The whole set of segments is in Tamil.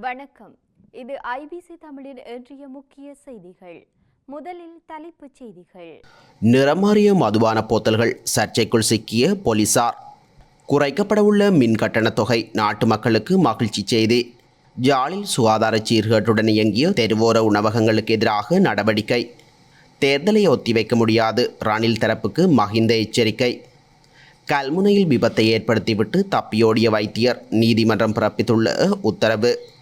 வணக்கம். இது ஐபிசி தமிழின் இன்றைய முக்கிய செய்திகள். முதலில் தலைப்புச் செய்திகள். நிறமாறிய மதுபான போத்தல்கள் சர்ச்சைக்குள் சிக்கிய போலீசார். குறைக்கப்படவுள்ள மின் கட்டணத் தொகை நாட்டு மக்களுக்கு மகிழ்ச்சி செய்தி. ஜாலில் சுகாதார சீர்கேட்டுடன் இயங்கிய தெருவோர உணவகங்களுக்கு எதிராக நடவடிக்கை. தேர்தலை ஒத்திவைக்க முடியாது ரணில் தரப்புக்கு மகிந்த எச்சரிக்கை. கல்முனையில் விபத்தை ஏற்படுத்திவிட்டு தப்பியோடிய வைத்தியர் நீதிமன்றம் பிறப்பித்துள்ள உத்தரவு.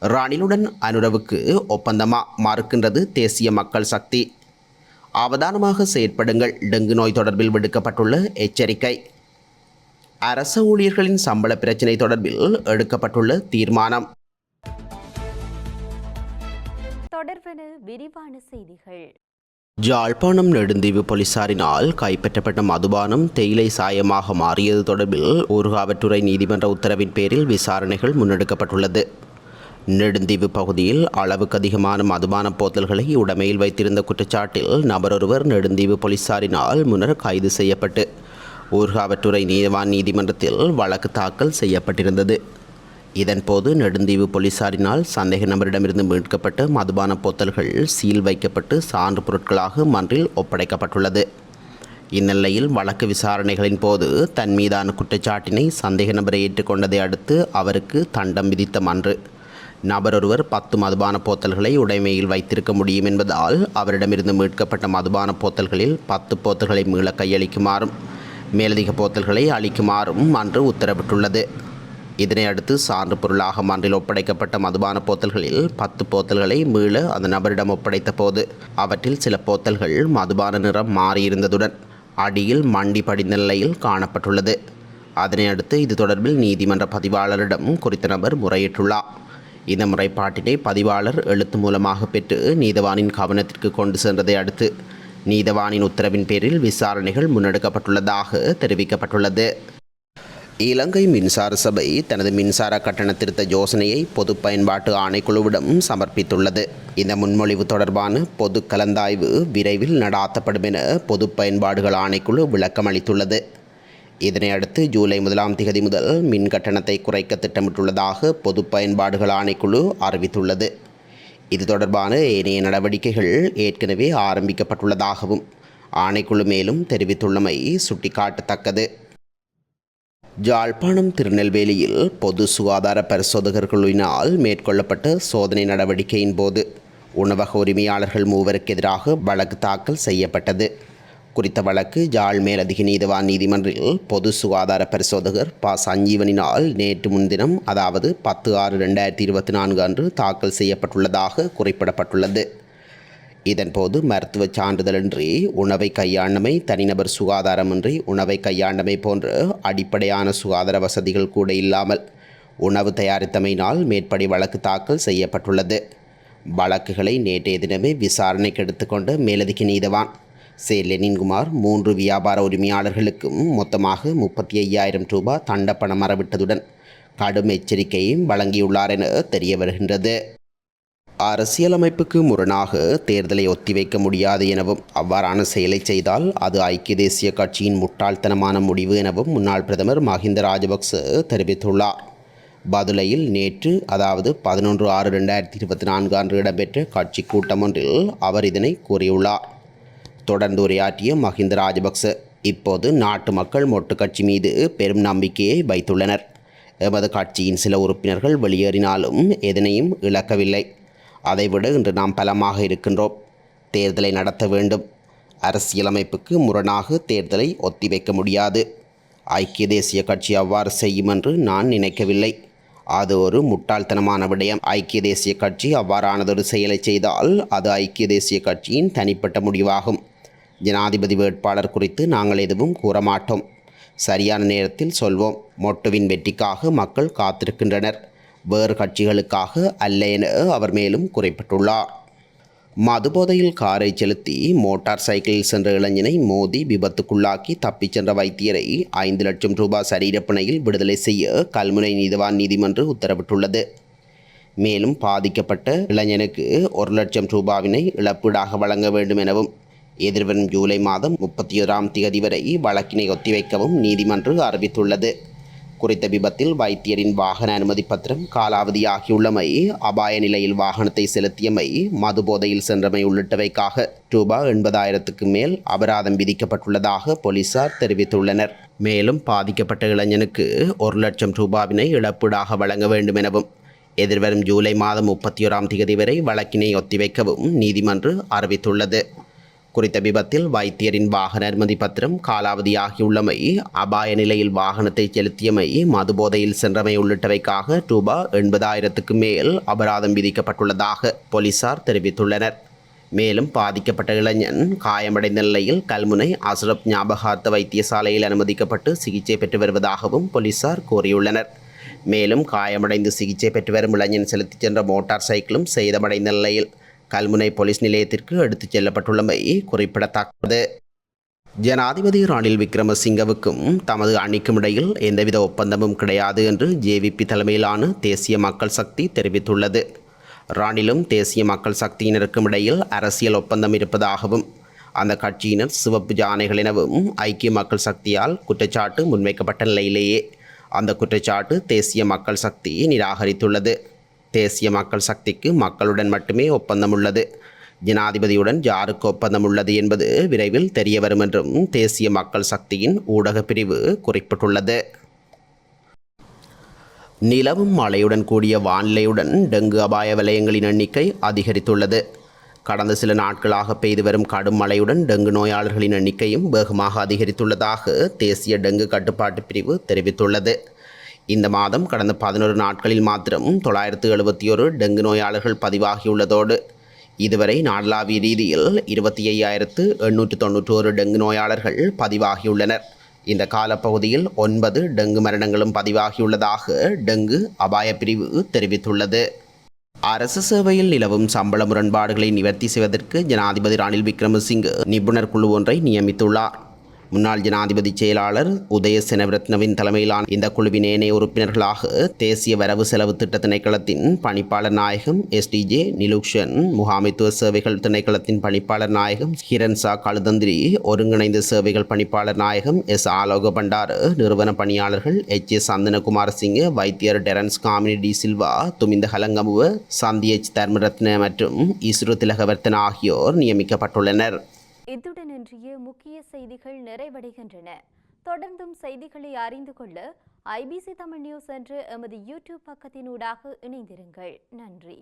ரணிலுடன் அனுரவுக்கு ஒப்பந்தமா மறுக்கின்றது தேசிய மக்கள் சக்தி. அவதானமாக செயற்படுங்கள். டெங்கு நோய் தொடர்பில் விடுக்கப்பட்டுள்ள எச்சரிக்கை. அரச ஊழியர்களின் சம்பள பிரச்சினை தொடர்பில் எடுக்கப்பட்டுள்ள தீர்மானம். தொடர்வன விரிவான செய்திகள். ஜாழ்ப்பாணம் நெடுந்தீவு போலீசாரினால் கைப்பற்றப்பட்ட மதுபானம் தேயிலை சாயமாக மாறியது தொடர்பில் ஊர்காவற்றுறை நீதிமன்ற உத்தரவின் பேரில் விசாரணைகள் முன்னெடுக்கப்பட்டுள்ளது. நெடுந்தீவு பகுதியில் அளவுக்கு அதிகமான மதுபான போத்தல்களை உடமையில் வைத்திருந்த குற்றச்சாட்டில் நபரொருவர் நெடுந்தீவு போலீசாரினால் முன்னர் கைது செய்யப்பட்டு ஊர்காவற்றுறை நீதவான் நீதிமன்றத்தில் வழக்கு தாக்கல் செய்யப்பட்டிருந்தது. இதன்போது நெடுந்தீவு போலீசாரினால் சந்தேக நபரிடமிருந்து மீட்கப்பட்ட மதுபான போத்தல்கள் சீல் வைக்கப்பட்டு சான்று பொருட்களாக மன்றில் ஒப்படைக்கப்பட்டுள்ளது. இந்நிலையில் வழக்கு விசாரணைகளின் போது தன் மீதான குற்றச்சாட்டினை சந்தேக நபரை ஏற்றுக்கொண்டதை அடுத்து அவருக்கு தண்டம் விதித்த மன்று. நபரொருவர் பத்து மதுபான போத்தல்களை உடைமையில் வைத்திருக்க முடியும் என்பதால் அவரிடமிருந்து மீட்கப்பட்ட மதுபான போத்தல்களில் பத்து போத்தல்களை மீள கையளிக்குமாறும் மேலதிக போத்தல்களை அளிக்குமாறும் அன்று உத்தரவிட்டுள்ளது. இதனை அடுத்து சான்று பொருளாக மன்றில் ஒப்படைக்கப்பட்ட மதுபான போத்தல்களில் பத்து போத்தல்களை மீள அந்த நபரிடம் ஒப்படைத்த போது அவற்றில் சில போத்தல்கள் மதுபான நிறம் மாறியிருந்ததுடன் அடியில் மண்டி படிந்த நிலையில் காணப்பட்டுள்ளது. அதனை அடுத்து இது தொடர்பில் நீதிமன்ற பதிவாளரிடம் குறித்த நபர் முறையிட்டுள்ளார். இந்த முறைப்பாட்டினை பதிவாளர் எழுத்து மூலமாக பெற்று நீதவானின் கவனத்திற்கு கொண்டு சென்றதை அடுத்து நீதவானின் உத்தரவின் பேரில் விசாரணைகள் முன்னெடுக்கப்பட்டுள்ளதாக தெரிவிக்கப்பட்டுள்ளது. இலங்கை மின்சார சபை தனது மின்சார கட்டண திருத்த யோசனையை பொது பயன்பாட்டு ஆணைக்குழுவிடம் சமர்ப்பித்துள்ளது. இந்த முன்மொழிவு தொடர்பான பொது கலந்தாய்வு விரைவில் நடாத்தப்படும் என பொது பயன்பாடுகள் ஆணைக்குழு விளக்கம் இதனையடுத்து இதனை அடுத்து ஜூலை முதலாம் திகதி முதல் மின் கட்டணத்தை குறைக்க திட்டமிட்டுள்ளதாக பொது பயன்பாடுகள் ஆணைக்குழு அறிவித்துள்ளது. இது தொடர்பான ஏனைய நடவடிக்கைகள் ஏற்கனவே ஆரம்பிக்கப்பட்டுள்ளதாகவும் ஆணைக்குழு மேலும் தெரிவித்துள்ளமை சுட்டிக்காட்டத்தக்கது. ஜாழ்ப்பாணம் திருநெல்வேலியில் பொது சுகாதார பரிசோதகர்களினால் மேற்கொள்ளப்பட்ட சோதனை நடவடிக்கையின் போது உணவக உரிமையாளர்கள் மூவருக்கு எதிராக வழக்கு தாக்கல் செய்யப்பட்டது. குறித்த வழக்கு ஜாழ் மேலதிக நீதிவான் நீதிமன்றில் பொது சுகாதார பரிசோதகர் ப. சஞ்சீவனினால் நேற்று முன்தினம் அதாவது பத்து ஆறு ரெண்டாயிரத்தி இருபத்தி நான்கு அன்று தாக்கல் செய்யப்பட்டுள்ளதாக குறிப்பிடப்பட்டுள்ளது. இதன்போது மருத்துவ சான்றிதழின்றி உணவை கையாண்டமை தனிநபர் சுகாதாரமின்றி உணவை கையாண்டமை போன்ற அடிப்படையான சுகாதார வசதிகள் கூட இல்லாமல் உணவு தயாரித்தமையினால் மேற்படி வழக்கு தாக்கல் செய்யப்பட்டுள்ளது. வழக்குகளை நேற்றைய தினமே விசாரணைக்கு எடுத்துக்கொண்ட மேலதிக நீதவான் சே லெனின்குமார் மூன்று வியாபார உரிமையாளர்களுக்கும் மொத்தமாக முப்பத்தி ஐயாயிரம் ரூபாய் தண்டப்பணம் மறவிட்டதுடன் கடும் எச்சரிக்கையும் வழங்கியுள்ளார் என தெரிய வருகின்றது. அரசியலமைப்புக்கு முரணாக தேர்தலை ஒத்திவைக்க முடியாது எனவும் அவ்வாறான செயலை செய்தால் அது ஐக்கிய தேசிய கட்சியின் முட்டாள்தனமான முடிவு எனவும் முன்னாள் பிரதமர் மஹிந்த ராஜபக்ச தெரிவித்துள்ளார். பதுளையில் நேற்று அதாவது பதினொன்று ஆறு ரெண்டாயிரத்தி இருபத்தி நான்கு அன்று இடம்பெற்ற கட்சி கூட்டம் ஒன்றில் அவர் இதனை கூறியுள்ளார். தொடர்ந்து உரையாற்றிய மஹிந்த ராஜபக்ச. இப்போது நாட்டு மக்கள் மொட்டு கட்சி மீது பெரும் நம்பிக்கையை வைத்துள்ளனர். எமது கட்சியின் சில உறுப்பினர்கள் வெளியேறினாலும் எதனையும் இழக்கவில்லை. அதைவிட இன்று நாம் பலமாக இருக்கின்றோம். தேர்தலை நடத்த வேண்டும். அரசியலமைப்புக்கு முரணாக தேர்தலை ஒத்திவைக்க முடியாது. ஐக்கிய தேசிய கட்சி அவ்வாறு செய்யும் என்று நான் நினைக்கவில்லை. அது ஒரு முட்டாள்தனமான விடயம். ஐக்கிய தேசிய கட்சி அவ்வாறானதொரு செயலை செய்தால் அது ஐக்கிய தேசிய கட்சியின் தனிப்பட்ட முடிவாகும். ஜனாதிபதி வேட்பாளர் குறித்து நாங்கள் எதுவும் கூறமாட்டோம். சரியான நேரத்தில் சொல்வோம். மொட்டுவின் வெற்றிக்காக மக்கள் காத்திருக்கின்றனர். வேறு கட்சிகளுக்காக அல்ல என அவர் மேலும் குறிப்பிட்டுள்ளார். மதுபோதையில் காரை செலுத்தி மோட்டார் சைக்கிளில் சென்ற இளைஞனை மோதி விபத்துக்குள்ளாக்கி தப்பிச் சென்ற வைத்தியரை ஐந்து லட்சம் ரூபாய் சரீரப்பணையில் விடுதலை செய்ய கல்முனை நீதிவான் நீதிமன்றம் உத்தரவிட்டுள்ளது. மேலும் பாதிக்கப்பட்ட இளைஞனுக்கு ஒரு லட்சம் ரூபாவினை இழப்பீடாக வழங்க வேண்டும் எனவும் எதிர்வரும் ஜூலை மாதம் முப்பத்தி ஓராம் தேதி வரை வழக்கினை ஒத்திவைக்கவும் நீதிமன்றம் அறிவித்துள்ளது. குறித்த விபத்தில் வைத்தியரின் வாகன அனுமதி பத்திரம் காலாவதியாகியுள்ளமை அபாய நிலையில் வாகனத்தை செலுத்தியமை மது போதையில் சென்றமை உள்ளிட்டவைக்காக ரூபா எண்பதாயிரத்துக்கு மேல் அபராதம் விதிக்கப்பட்டுள்ளதாக போலீசார் தெரிவித்துள்ளனர். மேலும் பாதிக்கப்பட்ட இளைஞனுக்கு ஒரு லட்சம் ரூபாவினை இழப்பீடாக வழங்க வேண்டும் எனவும் எதிர்வரும் ஜூலை மாதம் முப்பத்தி ஓராம் தேதி வரை வழக்கினை ஒத்திவைக்கவும் நீதிமன்றம் அறிவித்துள்ளது. குறித்த விபத்தில் வைத்தியரின் வாகன அனுமதி பத்திரம் காலாவதியாகியுள்ளமை அபாய நிலையில் வாகனத்தை செலுத்தியமை மதுபோதையில் சென்றமை உள்ளிட்டவைக்காக ரூபா எண்பதாயிரத்துக்கு மேல் அபராதம் விதிக்கப்பட்டுள்ளதாக போலீசார் தெரிவித்துள்ளனர். மேலும் பாதிக்கப்பட்ட இளைஞன் காயமடைந்த நிலையில் கல்முனை அஸ்ரப் ஞாபகார்த்த வைத்தியசாலையில் அனுமதிக்கப்பட்டு சிகிச்சை பெற்று வருவதாகவும் போலீசார் கூறியுள்ளனர். மேலும் காயமடைந்து சிகிச்சை பெற்று வரும் இளைஞன் செலுத்திச் சென்ற மோட்டார் சைக்கிளும் சேதமடைந்த நிலையில் கல்முனை போலீஸ் நிலையத்திற்கு எடுத்துச் செல்லப்பட்டுள்ளமை குறிப்பிடத்தக்கது. ஜனாதிபதி ரணில் விக்ரமசிங்கவுக்கும் தமது அணிக்கும் இடையில் எந்தவித ஒப்பந்தமும் கிடையாது என்று ஜேவிபி தலைமையிலான தேசிய மக்கள் சக்தி தெரிவித்துள்ளது. ராணிலும் தேசிய மக்கள் சக்தியினருக்கும் இடையில் அரசியல் ஒப்பந்தம் இருப்பதாகவும் அந்த கட்சியினர் சிவப்பு ஜானைகள் எனவும் ஐக்கிய மக்கள் சக்தியால் குற்றச்சாட்டு முன்வைக்கப்பட்ட நிலையிலேயே அந்த குற்றச்சாட்டு தேசிய மக்கள் சக்தி நிராகரித்துள்ளது. தேசிய மக்கள் சக்திக்கு மக்களுடன் மட்டுமே ஒப்பந்தம் உள்ளது ஜனாதிபதியுடன் யாருக்கு ஒப்பந்தம் உள்ளது என்பது விரைவில் தெரியவரும் என்றும் தேசிய மக்கள் சக்தியின் ஊடக பிரிவு குறிப்பிட்டுள்ளது. நிலவும் மழையுடன் கூடிய வானிலையுடன் டெங்கு அபாய வலயங்களின் எண்ணிக்கை அதிகரித்துள்ளது. கடந்த சில நாட்களாக பெய்து வரும் கடும் மழையுடன் டெங்கு நோயாளர்களின் எண்ணிக்கையும் வேகமாக அதிகரித்துள்ளதாக தேசிய டெங்கு கட்டுப்பாட்டு பிரிவு தெரிவித்துள்ளது. இந்த மாதம் கடந்த பதினொரு நாட்களில் மாத்திரம் தொள்ளாயிரத்து எழுபத்தி ஒரு டெங்கு நோயாளர்கள் பதிவாகியுள்ளதோடு இதுவரை நாடளாவிய ரீதியில் இருபத்தி ஐயாயிரத்து எண்ணூற்று தொண்ணூற்றி ஒரு டெங்கு நோயாளர்கள் பதிவாகியுள்ளனர். இந்த காலப்பகுதியில் ஒன்பது டெங்கு மரணங்களும் பதிவாகியுள்ளதாக டெங்கு அபாய பிரிவு தெரிவித்துள்ளது. அரசு சேவையில் நிலவும் சம்பள முரண்பாடுகளை நிவர்த்தி செய்வதற்கு ஜனாதிபதி ரணில் விக்ரமசிங்கே நிபுணர் குழு ஒன்றை நியமித்துள்ளார். முன்னாள் ஜனாதிபதி செயலாளர் உதய செனவிரத்னவின் தலைமையிலான இந்த குழுவின் ஏனைய உறுப்பினர்களாக தேசிய வரவு செலவு திட்ட திணைக்களத்தின் பணிப்பாளர் நாயகம் எஸ்டிஜே நிலுக்ஷன் முகாமைத்துவ சேவைகள் திணைக்களத்தின் பணிப்பாளர் நாயகம் ஹிரன்சா கழுதந்திரி ஒருங்கிணைந்த சேவைகள் பணிப்பாளர் நாயகம் எஸ் ஆலோக பண்டாரு நிறுவன பணியாளர்கள் H S Santhanakumar Singh Vaithiyar Terrence Gamini de Silva Duminda Halangamuwa Santhi H Dharmaratne மற்றும் இஸ்ரு திலகவர்த்தன் ஆகியோர் நியமிக்கப்பட்டுள்ளனர். இத்துடன் இன்றைய முக்கிய செய்திகள் நிறைவடைகின்றன. தொடர்ந்தும் செய்திகளை அறிந்து கொள்ள ஐபிசி தமிழ் நியூஸ் என்ற எமது யூடியூப் பக்கத்தினூடாக இணைந்திருங்கள். நன்றி.